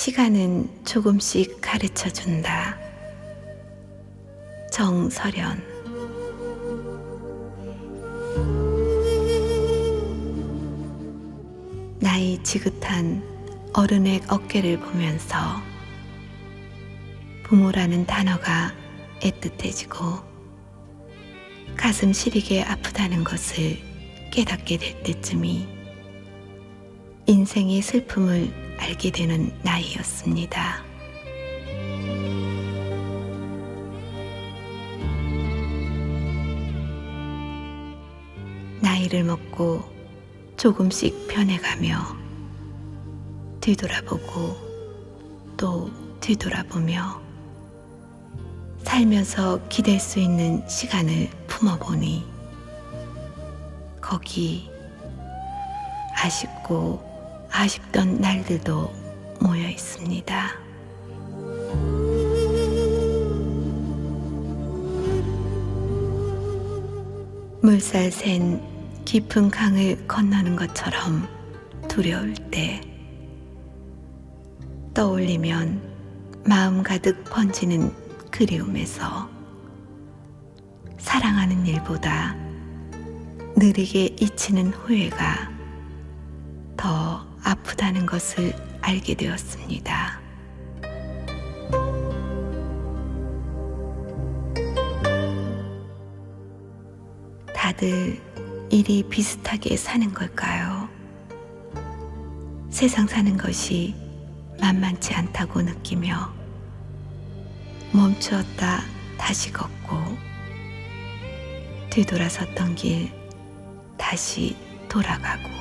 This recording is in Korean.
시간은 조금씩 가르쳐 준다. 정설연 나이 지긋한 어른의 어깨를 보면서 부모라는 단어가 애틋해지고 가슴 시리게 아프다는 것을 깨닫게 될 때쯤이 인생의 슬픔을 알게 되는 나이였습니다. 나이를 먹고 조금씩 변해가며 뒤돌아보고 또 뒤돌아보며 살면서 기댈 수 있는 시간을 품어보니 거기 아쉽고 아쉽던 날들도 모여 있습니다. 물살 샌 깊은 강을 건너는 것처럼 두려울 때 떠올리면 마음 가득 번지는 그리움에서 사랑하는 일보다 느리게 잊히는 후회가 더 아프다는 것을 알게 되었습니다. 다들 일이 비슷하게 사는 걸까요? 세상 사는 것이 만만치 않다고 느끼며 멈추었다 다시 걷고 뒤돌아섰던 길 다시 돌아가고